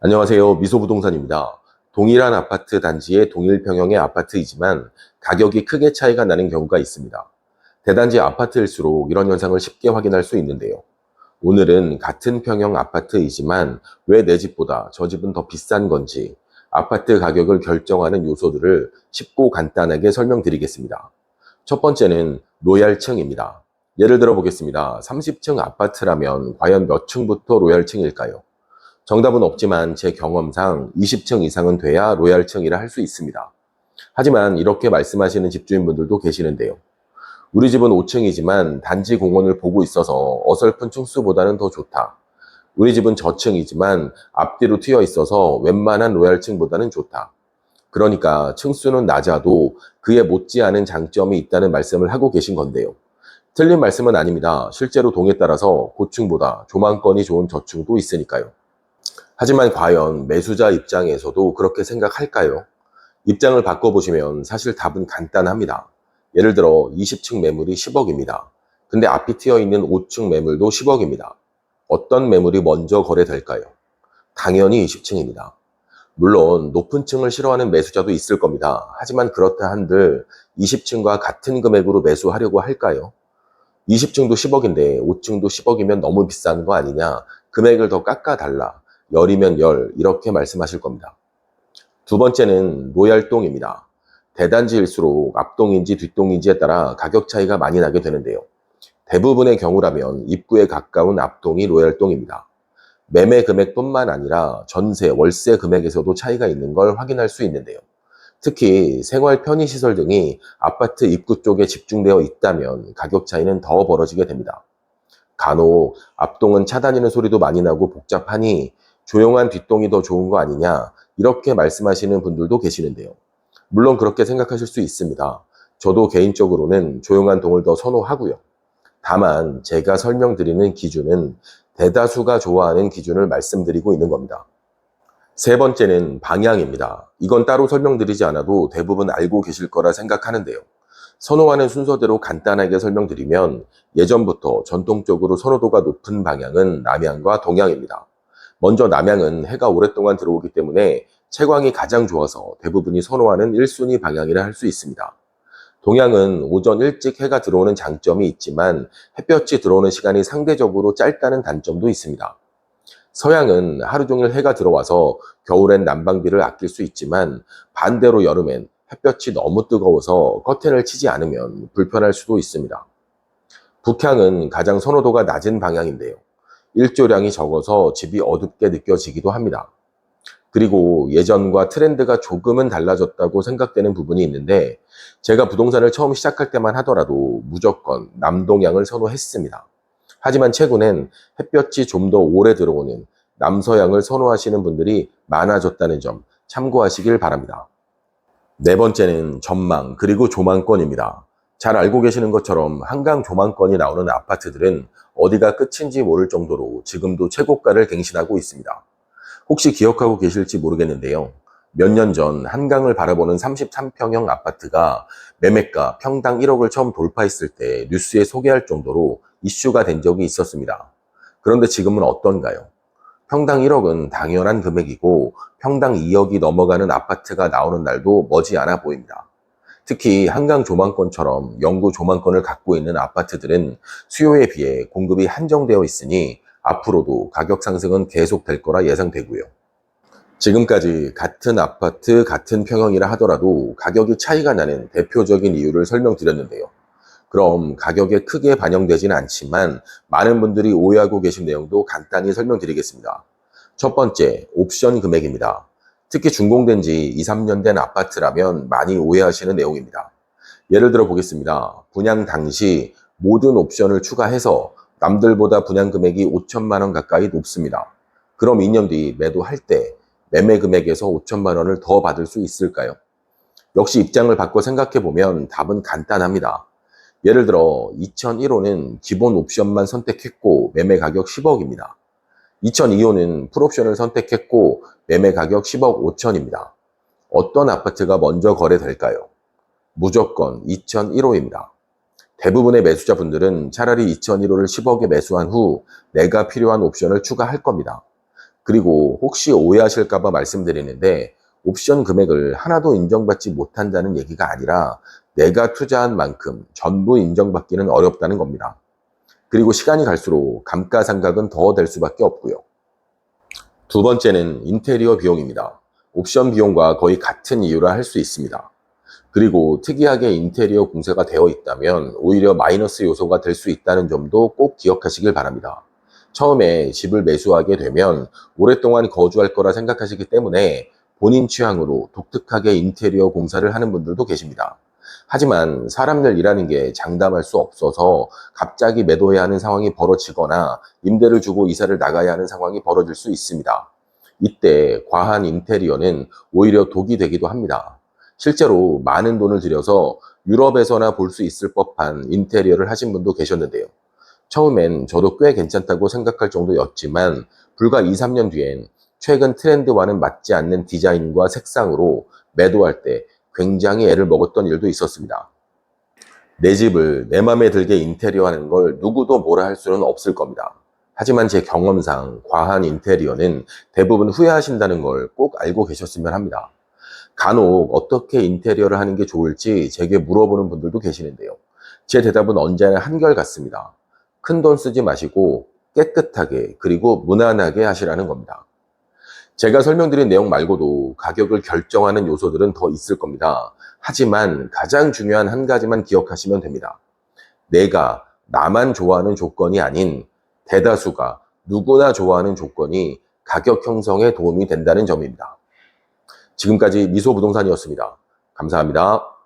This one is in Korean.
안녕하세요. 미소부동산입니다. 동일한 아파트 단지의 동일 평형의 아파트이지만 가격이 크게 차이가 나는 경우가 있습니다. 대단지 아파트일수록 이런 현상을 쉽게 확인할 수 있는데요. 오늘은 같은 평형 아파트이지만 왜 내 집보다 저 집은 더 비싼 건지 아파트 가격을 결정하는 요소들을 쉽고 간단하게 설명드리겠습니다. 첫 번째는 로얄층입니다. 예를 들어 보겠습니다. 30층 아파트라면 과연 몇 층부터 로얄층일까요? 정답은 없지만 제 경험상 20층 이상은 돼야 로얄층이라 할 수 있습니다. 하지만 이렇게 말씀하시는 집주인분들도 계시는데요. 우리 집은 5층이지만 단지 공원을 보고 있어서 어설픈 층수보다는 더 좋다. 우리 집은 저층이지만 앞뒤로 트여 있어서 웬만한 로얄층보다는 좋다. 그러니까 층수는 낮아도 그에 못지않은 장점이 있다는 말씀을 하고 계신 건데요. 틀린 말씀은 아닙니다. 실제로 동에 따라서 고층보다 조망권이 좋은 저층도 있으니까요. 하지만 과연 매수자 입장에서도 그렇게 생각할까요? 입장을 바꿔보시면 사실 답은 간단합니다. 예를 들어 20층 매물이 10억입니다. 근데 앞이 트여 있는 5층 매물도 10억입니다. 어떤 매물이 먼저 거래될까요? 당연히 20층입니다. 물론 높은 층을 싫어하는 매수자도 있을 겁니다. 하지만 그렇다 한들 20층과 같은 금액으로 매수하려고 할까요? 20층도 10억인데 5층도 10억이면 너무 비싼 거 아니냐? 금액을 더 깎아달라. 열이면 열 이렇게 말씀하실 겁니다. 두 번째는 로얄동입니다. 대단지일수록 앞동인지 뒷동인지에 따라 가격 차이가 많이 나게 되는데요. 대부분의 경우라면 입구에 가까운 앞동이 로얄동입니다. 매매 금액뿐만 아니라 전세, 월세 금액에서도 차이가 있는 걸 확인할 수 있는데요. 특히 생활 편의시설 등이 아파트 입구 쪽에 집중되어 있다면 가격 차이는 더 벌어지게 됩니다. 간혹 앞동은 차 다니는 소리도 많이 나고 복잡하니 조용한 뒷동이 더 좋은 거 아니냐 이렇게 말씀하시는 분들도 계시는데요. 물론 그렇게 생각하실 수 있습니다. 저도 개인적으로는 조용한 동을 더 선호하고요. 다만 제가 설명드리는 기준은 대다수가 좋아하는 기준을 말씀드리고 있는 겁니다. 세 번째는 방향입니다. 이건 따로 설명드리지 않아도 대부분 알고 계실 거라 생각하는데요. 선호하는 순서대로 간단하게 설명드리면 예전부터 전통적으로 선호도가 높은 방향은 남향과 동향입니다. 먼저 남향은 해가 오랫동안 들어오기 때문에 채광이 가장 좋아서 대부분이 선호하는 1순위 방향이라 할 수 있습니다. 동향은 오전 일찍 해가 들어오는 장점이 있지만 햇볕이 들어오는 시간이 상대적으로 짧다는 단점도 있습니다. 서양은 하루 종일 해가 들어와서 겨울엔 난방비를 아낄 수 있지만 반대로 여름엔 햇볕이 너무 뜨거워서 커튼을 치지 않으면 불편할 수도 있습니다. 북향은 가장 선호도가 낮은 방향인데요. 일조량이 적어서 집이 어둡게 느껴지기도 합니다. 그리고 예전과 트렌드가 조금은 달라졌다고 생각되는 부분이 있는데 제가 부동산을 처음 시작할 때만 하더라도 무조건 남동향을 선호했습니다. 하지만 최근엔 햇볕이 좀 더 오래 들어오는 남서향을 선호하시는 분들이 많아졌다는 점 참고하시길 바랍니다. 네 번째는 전망 그리고 조망권입니다. 잘 알고 계시는 것처럼 한강 조망권이 나오는 아파트들은 어디가 끝인지 모를 정도로 지금도 최고가를 갱신하고 있습니다. 혹시 기억하고 계실지 모르겠는데요. 몇 년 전 한강을 바라보는 33평형 아파트가 매매가 평당 1억을 처음 돌파했을 때 뉴스에 소개할 정도로 이슈가 된 적이 있었습니다. 그런데 지금은 어떤가요? 평당 1억은 당연한 금액이고 평당 2억이 넘어가는 아파트가 나오는 날도 머지않아 보입니다. 특히 한강 조망권처럼 영구 조망권을 갖고 있는 아파트들은 수요에 비해 공급이 한정되어 있으니 앞으로도 가격 상승은 계속될 거라 예상되고요. 지금까지 같은 아파트, 같은 평형이라 하더라도 가격이 차이가 나는 대표적인 이유를 설명드렸는데요. 그럼 가격에 크게 반영되지는 않지만 많은 분들이 오해하고 계신 내용도 간단히 설명드리겠습니다. 첫 번째, 옵션 금액입니다. 특히 준공된 지 2, 3년 된 아파트라면 많이 오해하시는 내용입니다. 예를 들어 보겠습니다. 분양 당시 모든 옵션을 추가해서 남들보다 분양 금액이 5천만 원 가까이 높습니다. 그럼 2년 뒤 매도할 때 매매 금액에서 5천만 원을 더 받을 수 있을까요? 역시 입장을 바꿔 생각해 보면 답은 간단합니다. 예를 들어 2001호는 기본 옵션만 선택했고 매매 가격 10억입니다. 2002호는 풀옵션을 선택했고 매매 가격 10억 5천입니다. 어떤 아파트가 먼저 거래될까요? 무조건 2001호입니다. 대부분의 매수자분들은 차라리 2001호를 10억에 매수한 후 내가 필요한 옵션을 추가할 겁니다. 그리고 혹시 오해하실까봐 말씀드리는데 옵션 금액을 하나도 인정받지 못한다는 얘기가 아니라 내가 투자한 만큼 전부 인정받기는 어렵다는 겁니다. 그리고 시간이 갈수록 감가상각은 더 될 수밖에 없고요. 두 번째는 인테리어 비용입니다. 옵션 비용과 거의 같은 이유라 할 수 있습니다. 그리고 특이하게 인테리어 공사가 되어 있다면 오히려 마이너스 요소가 될 수 있다는 점도 꼭 기억하시길 바랍니다. 처음에 집을 매수하게 되면 오랫동안 거주할 거라 생각하시기 때문에 본인 취향으로 독특하게 인테리어 공사를 하는 분들도 계십니다. 하지만 사람들 일하는 게 장담할 수 없어서 갑자기 매도해야 하는 상황이 벌어지거나 임대를 주고 이사를 나가야 하는 상황이 벌어질 수 있습니다. 이때 과한 인테리어는 오히려 독이 되기도 합니다. 실제로 많은 돈을 들여서 유럽에서나 볼 수 있을 법한 인테리어를 하신 분도 계셨는데요. 처음엔 저도 꽤 괜찮다고 생각할 정도였지만 불과 2, 3년 뒤엔 최근 트렌드와는 맞지 않는 디자인과 색상으로 매도할 때 굉장히 애를 먹었던 일도 있었습니다. 내 집을 내 맘에 들게 인테리어 하는 걸 누구도 뭐라 할 수는 없을 겁니다. 하지만 제 경험상 과한 인테리어는 대부분 후회하신다는 걸 꼭 알고 계셨으면 합니다. 간혹 어떻게 인테리어를 하는 게 좋을지 제게 물어보는 분들도 계시는데요. 제 대답은 언제나 한결같습니다. 큰 돈 쓰지 마시고 깨끗하게 그리고 무난하게 하시라는 겁니다. 제가 설명드린 내용 말고도 가격을 결정하는 요소들은 더 있을 겁니다. 하지만 가장 중요한 한 가지만 기억하시면 됩니다. 내가 나만 좋아하는 조건이 아닌 대다수가 누구나 좋아하는 조건이 가격 형성에 도움이 된다는 점입니다. 지금까지 미소부동산이었습니다. 감사합니다.